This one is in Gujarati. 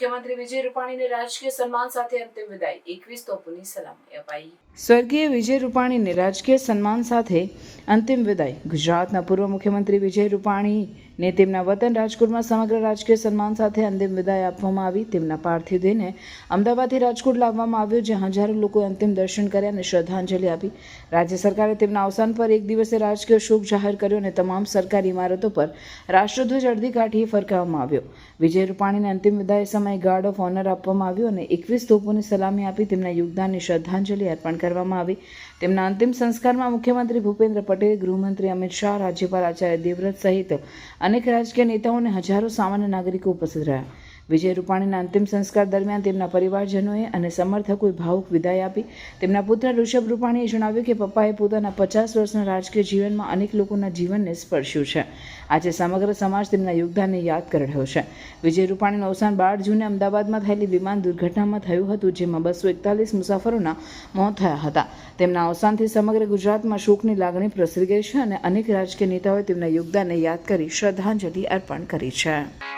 મુખ્યમંત્રી વિજય રૂપાણીને રાજકીય સન્માન સાથે અંતિમ વિદાય. એકવીસ તોપોની સલામી. અપાઈ સ્વર્ગીય વિજય રૂપાણીને રાજકીય સન્માન સાથે અંતિમ વિદાય. ગુજરાતના પૂર્વ મુખ્યમંત્રી વિજય રૂપાણીને તેમના વતન રાજકોટમાં સમગ્ર રાજકીય સન્માન સાથે અંતિમ વિદાય આપવામાં આવી. તેમના પાર્થિવ દેહને અમદાવાદથી રાજકોટ લાવવામાં આવ્યો, જ્યાં હજારો લોકોએ અંતિમ દર્શન કર્યા અને શ્રદ્ધાંજલિ આપી. રાજ્ય સરકારે તેમના અવસાન પર એક દિવસે રાજકીય શોક જાહેર કર્યો અને તમામ સરકારી ઇમારતો પર રાષ્ટ્રધ્વજ અડધી કાઠીએ ફરકાવવામાં આવ્યો. વિજય રૂપાણીને અંતિમ વિદાય સમયે ગાર્ડ ઓફ ઓનર આપવામાં આવ્યું અને એકવીસ તોપોની સલામી આપી તેમના યોગદાનની શ્રદ્ધાંજલિ અર્પણ કરવામાં આવી. તેમના અંતિમ સંસ્કારમાં મુખ્યમંત્રી ભૂપેન્દ્ર પટેલ, ગૃહમંત્રી અમિત શાહ, રાજ્યપાલ આચાર્ય દેવવ્રત સહિત અનેક રાજકીય નેતાઓ અને હજારો સામાન્ય નાગરિકો ઉપસ્થિત રહ્યા. વિજય રૂપાણીના અંતિમ સંસ્કાર દરમિયાન તેમના પરિવારજનોએ અને સમર્થકોએ ભાવુક વિદાય આપી. તેમના પુત્ર ઋષભ રૂપાણીએ જણાવ્યું કે પપ્પાએ પોતાના પચાસ વર્ષના રાજકીય જીવનમાં અનેક લોકોના જીવનને સ્પર્શ્યું છે. આજે સમગ્ર સમાજ તેમના યોગદાનને યાદ કરી રહ્યો છે. વિજય રૂપાણીનું અવસાન બાર જૂને અમદાવાદમાં થયેલી વિમાન દુર્ઘટનામાં થયું હતું, જેમાં બસો એકતાલીસ મુસાફરોના મોત થયા હતા. તેમના અવસાનથી સમગ્ર ગુજરાતમાં શોકની લાગણી પ્રસરી ગઈ છે અને અનેક રાજકીય નેતાઓએ તેમના યોગદાનને યાદ કરી શ્રદ્ધાંજલિ અર્પણ કરી છે.